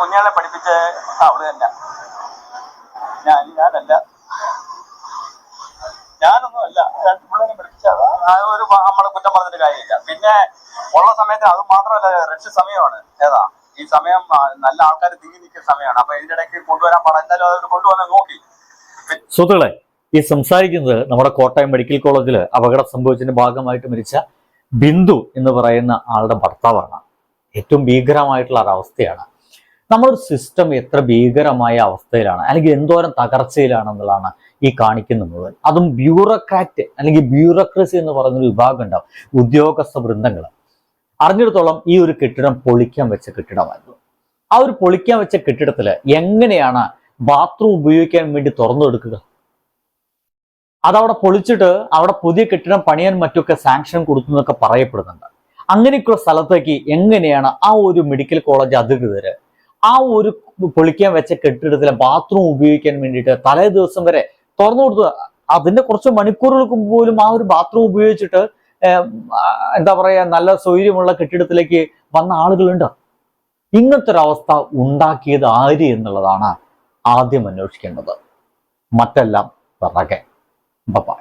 കുഞ്ഞുങ്ങളെ പഠിപ്പിച്ച അവൾ തന്നെ. ഞാൻ ഞാനല്ല. ഞാനൊന്നും അല്ല. പിള്ളേരെ പഠിപ്പിച്ചതാ. അത് നമ്മളെ കുറ്റം പറഞ്ഞിട്ട് കാര്യമില്ല. പിന്നെ ഉള്ള സമയത്ത് അത് മാത്രമല്ല റഷ് സമയമാണ്. ഏതാ? ഈ സമയം നല്ല ആൾക്കാർ തിങ്ങി നിൽക്കുന്ന സമയമാണ്. അപ്പൊ ഇതിന്റെ ഇടയ്ക്ക് കൊണ്ടുവരാൻ പാടാ. എന്തായാലും അവർ കൊണ്ടുവന്ന് നോക്കി. സുഹൃത്തുക്കളെ ഈ സംസാരിക്കുന്നത് നമ്മുടെ കോട്ടയം മെഡിക്കൽ കോളേജിൽ അപകടം സംഭവിച്ചതിന്റെ ഭാഗമായിട്ട് മരിച്ച ബിന്ദു എന്ന് പറയുന്ന ആളുടെ ഭർത്താവാണ്. ഏറ്റവും ഭീകരമായിട്ടുള്ള ഒരവസ്ഥയാണ്. നമ്മുടെ ഒരു സിസ്റ്റം എത്ര ഭീകരമായ അവസ്ഥയിലാണ് അല്ലെങ്കിൽ എന്തോരം തകർച്ചയിലാണെന്നുള്ളതാണ് ഈ കാണിക്കുന്ന മുഴുവൻ. അതും ബ്യൂറോക്രാറ്റ് അല്ലെങ്കിൽ ബ്യൂറോക്രസി എന്ന് പറയുന്ന ഒരു വിഭാഗം ഉണ്ടാവും ഉദ്യോഗസ്ഥ വൃന്ദങ്ങൾ. അറിഞ്ഞിടത്തോളം ഈ ഒരു കെട്ടിടം പൊളിക്കാൻ വെച്ച കെട്ടിടമായിരുന്നു. ആ ഒരു പൊളിക്കാൻ വെച്ച കെട്ടിടത്തിൽ എങ്ങനെയാണ് ബാത്റൂം ഉപയോഗിക്കാൻ വേണ്ടി തുറന്നു കൊടുക്കുക അതവിടെ പൊളിച്ചിട്ട് അവിടെ പുതിയ കെട്ടിടം പണിയാൻ മറ്റൊക്കെ സാങ്ഷൻ കൊടുത്തു എന്നൊക്കെ പറയപ്പെടുന്നുണ്ട് അങ്ങനെയൊക്കെയുള്ള സ്ഥലത്തേക്ക് എങ്ങനെയാണ് ആ ഒരു മെഡിക്കൽ കോളേജ് അധികൃതർ ആ ഒരു പൊളിക്കാൻ വെച്ച കെട്ടിടത്തിലെ ബാത്റൂം ഉപയോഗിക്കാൻ വേണ്ടിയിട്ട് തലേ ദിവസം വരെ തുറന്നു കൊടുത്തു. അതിന്റെ കുറച്ച് മണിക്കൂറുകൾക്ക് പോലും ആ ഒരു ബാത്റൂം ഉപയോഗിച്ചിട്ട് എന്താ പറയാ നല്ല സൗകര്യമുള്ള കെട്ടിടത്തിലേക്ക് വന്ന ആളുകളുണ്ട്. ഇങ്ങനത്തെ ഒരു അവസ്ഥ ഉണ്ടാക്കിയത് ആര് എന്നുള്ളതാണ് ആദ്യം അന്വേഷിക്കേണ്ടത്. മറ്റെല്ലാം പിറകെ. ബൈ